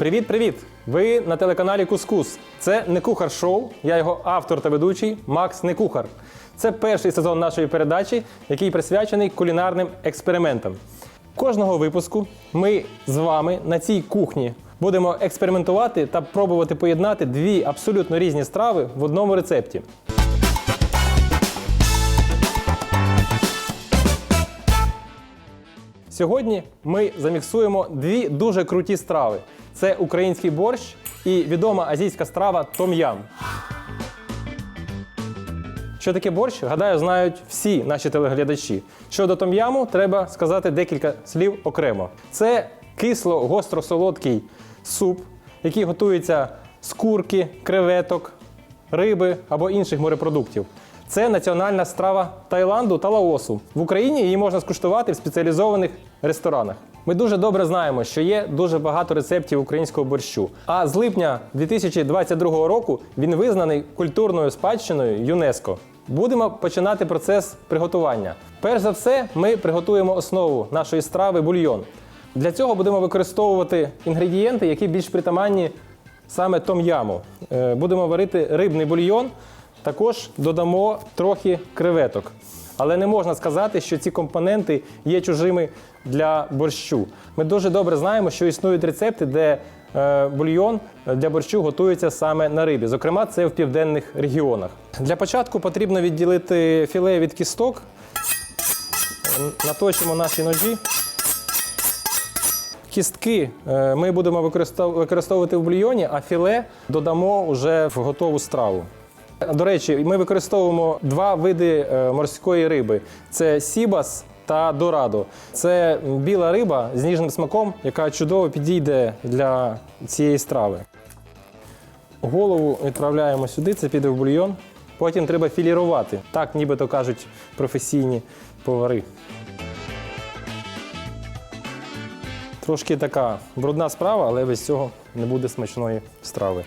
Привіт-привіт! Ви на телеканалі Кускус. Це не кухар шоу. Я його автор та ведучий Макс Некухар. Це перший сезон нашої передачі, який присвячений кулінарним експериментам. Кожного випуску ми з вами на цій кухні будемо експериментувати та пробувати поєднати дві абсолютно різні страви в одному рецепті. Сьогодні ми заміксуємо дві дуже круті страви: це український борщ і відома азійська страва том-ям. Що таке борщ, гадаю, знають всі наші телеглядачі. Щодо том-яму, треба сказати декілька слів окремо. Це кисло-гостро-солодкий суп, який готується з курки, креветок, риби або інших морепродуктів. Це національна страва Таїланду та Лаосу. В Україні її можна скуштувати в спеціалізованих ресторанах. Ми дуже добре знаємо, що є дуже багато рецептів українського борщу. А з липня 2022 року він визнаний культурною спадщиною ЮНЕСКО. Будемо починати процес приготування. Перш за все, ми приготуємо основу нашої страви бульйон. Для цього будемо використовувати інгредієнти, які більш притаманні саме том-яму. Е, Будемо варити рибний бульйон, також додамо трохи креветок. Але не можна сказати, що ці компоненти є чужими для борщу. Ми дуже добре знаємо, що існують рецепти, де е, бульйон для борщу готується саме на рибі. Зокрема, це в південних регіонах. Для початку потрібно відділити філе від кісток. Наточимо наші ножі. Кістки е, ми будемо використов- використовувати в бульйоні, а філе додамо вже в готову страву. До речі, ми використовуємо два види е, морської риби: це сібас та дорадо. Це біла риба з ніжним смаком, яка чудово підійде для цієї страви. Голову відправляємо сюди, це піде в бульйон. Потім треба філірувати. Так, нібито кажуть професійні повари. Трошки така брудна справа, але без цього не буде смачної страви.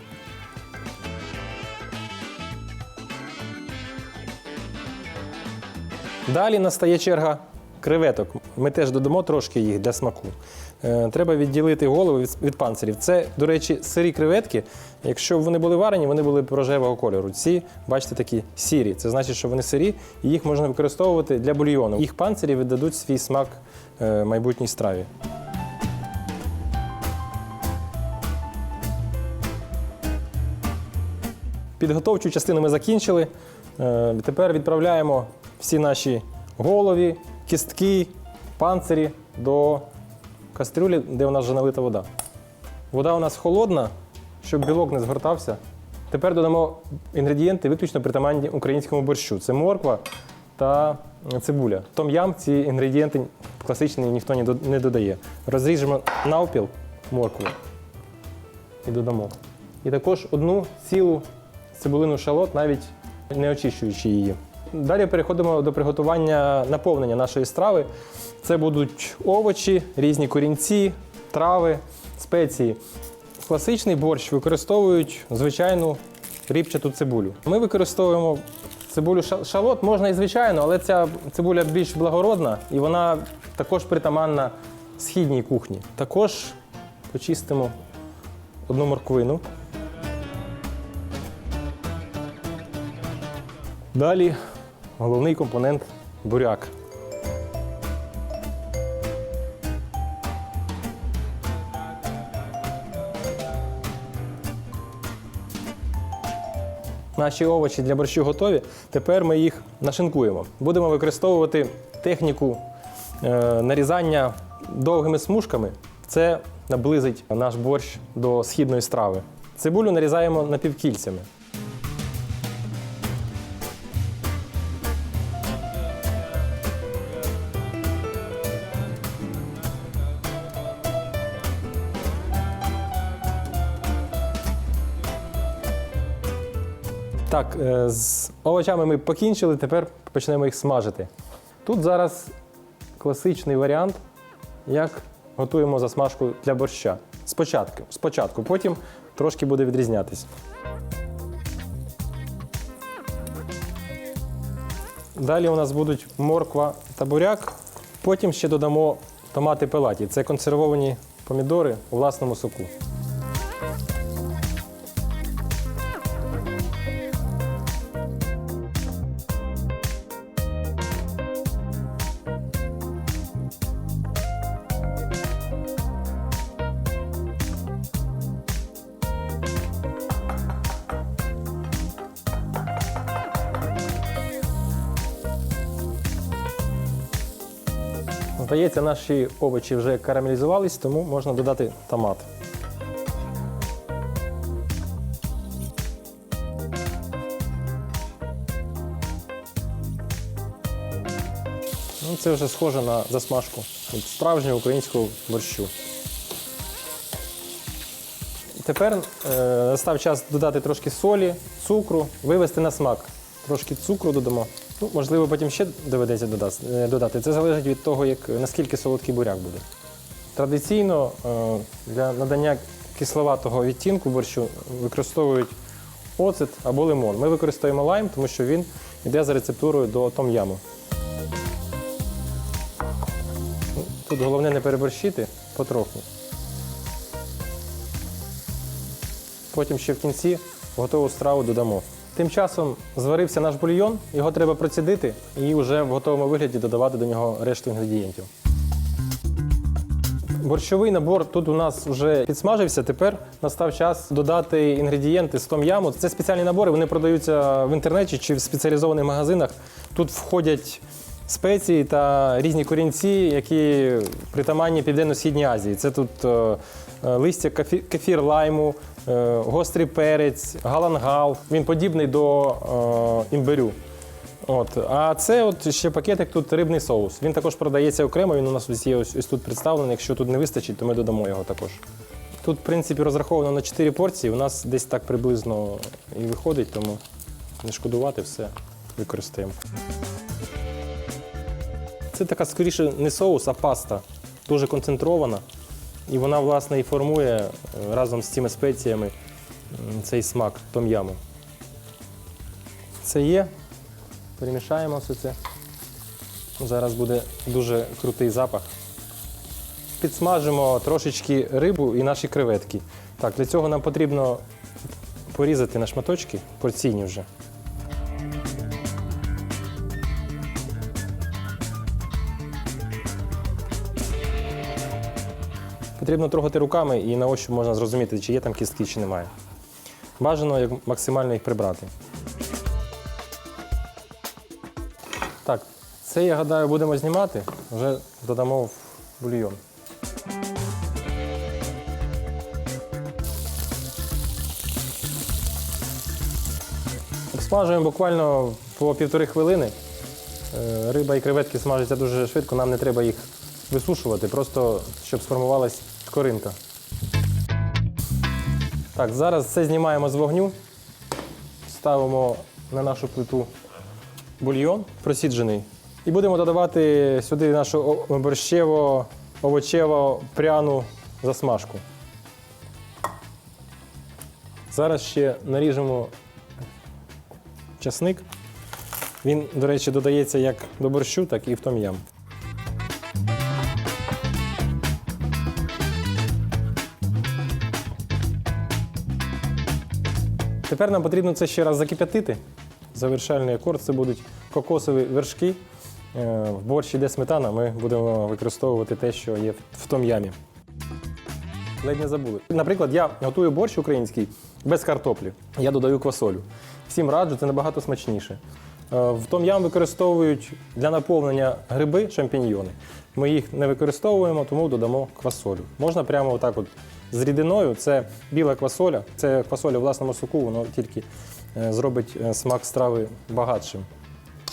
Далі настає черга креветок. Ми теж додамо трошки їх для смаку. Е, Треба відділити голову від, панцирів. Це, до речі, сирі креветки. Якщо б вони були варені, вони були б рожевого кольору. Ці, бачите, такі сірі. Це значить, що вони сирі, і їх можна використовувати для бульйону. Їх панцирі віддадуть свій смак е, майбутній страві. Підготовчу частину ми закінчили. Е, Тепер відправляємо всі наші голові, кістки, панцирі до кастрюлі, де у нас вже налита вода. Вода у нас холодна, щоб білок не згортався. Тепер додамо інгредієнти виключно притаманні українському борщу. Це морква та цибуля. Том-ям ці інгредієнти класичні ніхто не не додає. Розріжемо навпіл моркву і додамо. І також одну цілу цибулину шалот, навіть не очищуючи її. Далі переходимо до приготування наповнення нашої страви. Це будуть овочі, різні корінці, трави, спеції. Класичний борщ використовують звичайну ріпчату цибулю. Ми використовуємо цибулю шалот, можна і звичайно, але ця цибуля більш благородна і вона також притаманна східній кухні. Також почистимо одну морквину. Далі головний компонент буряк. Наші овочі для борщу готові. Тепер ми їх нашинкуємо. Будемо використовувати техніку е, нарізання довгими смужками. Це наблизить наш борщ до східної страви. Цибулю нарізаємо напівкільцями. Так, е, з овочами ми покінчили, тепер почнемо їх смажити. Тут зараз класичний варіант, як готуємо засмажку для борща. Спочатку, спочатку, потім трошки буде відрізнятись. Далі у нас будуть морква та буряк. Потім ще додамо томати пелаті. Це консервовані помідори у власному соку. Здається, наші овочі вже карамелізувались, тому можна додати томат. Ну, це вже схоже на засмажку справжнього українського борщу. Тепер е, настав час додати трошки солі, цукру, вивести на смак. Трошки цукру додамо. Ну, можливо, потім ще доведеться е, додати. Це залежить від того, як, наскільки солодкий буряк буде. Традиційно е, для надання кисловатого відтінку борщу використовують оцет або лимон. Ми використовуємо лайм, тому що він йде за рецептурою до том-яму. Тут головне не переборщити потроху. Потім ще в кінці готову страву додамо. Тим часом зварився наш бульйон, його треба процідити і вже в готовому вигляді додавати до нього решту інгредієнтів. Борщовий набор тут у нас вже підсмажився. Тепер настав час додати інгредієнти з том-яму. Це спеціальні набори, вони продаються в інтернеті чи в спеціалізованих магазинах. Тут входять спеції та різні корінці, які притаманні Південно-Східній Азії. Це тут е, е, листя кефір лайму, гострий перець, галангал. Він подібний до е, імбирю. От. А це от ще пакетик тут рибний соус. Він також продається окремо, він у нас є ось, ось тут представлений. Якщо тут не вистачить, то ми додамо його також. Тут, в принципі, розраховано на 4 порції. У нас десь так приблизно і виходить, тому не шкодувати все використаємо. Це така скоріше не соус, а паста. Дуже концентрована. І вона, власне, і формує е, разом з цими спеціями цей смак том-яму. Це є. Перемішаємо все це. Зараз буде дуже крутий запах. Підсмажимо трошечки рибу і наші креветки. Так, для цього нам потрібно порізати на шматочки, порційні вже. Потрібно трогати руками і на ощупь можна зрозуміти, чи є там кістки, чи немає. Бажано як максимально їх прибрати. Так, це, я гадаю, будемо знімати, вже додамо в бульйон. Обсмажуємо буквально по півтори хвилини. Е, Риба і креветки смажаться дуже швидко, нам не треба їх висушувати, просто щоб сформувалась скоринка. Так, зараз це знімаємо з вогню, ставимо на нашу плиту бульйон просіджений. І будемо додавати сюди нашу борщево, овочево пряну засмажку. Зараз ще наріжемо часник. Він, до речі, додається як до борщу, так і в том-ям. Тепер нам потрібно це ще раз закип'ятити. Завершальний акорд це будуть кокосові вершки. Е, В борщ іде сметана, ми будемо використовувати те, що є в- в том ямі. Ледь не забули. Наприклад, я готую борщ український без картоплі. Я додаю квасолю. Всім раджу, це набагато смачніше. Е, В том ям використовують для наповнення гриби, шампіньйони. Ми їх не використовуємо, тому додамо квасолю. Можна прямо отак от з рідиною. Це біла квасоля, це квасоля в власному соку, воно тільки е, зробить е, смак страви багатшим.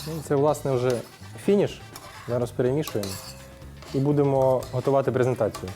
Ну, Це, власне, вже фініш. Зараз перемішуємо і будемо готувати презентацію.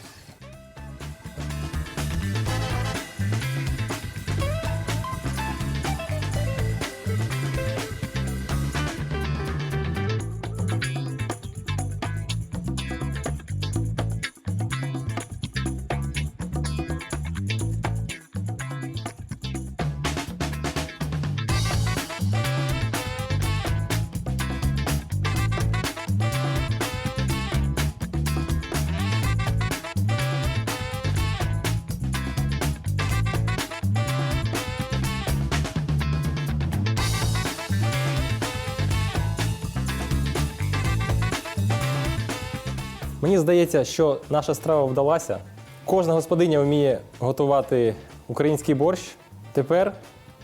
Мені здається, що наша страва вдалася. Кожна господиня вміє готувати український борщ. Тепер,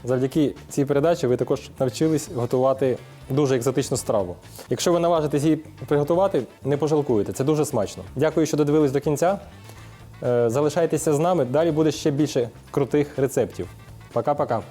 завдяки цій передачі, ви також навчились готувати дуже екзотичну страву. Якщо ви наважитесь її приготувати, не пожалкуєте. Це дуже смачно. Дякую, що додивились до кінця. Е, Залишайтеся з нами. Далі буде ще більше крутих рецептів. Пока-пока.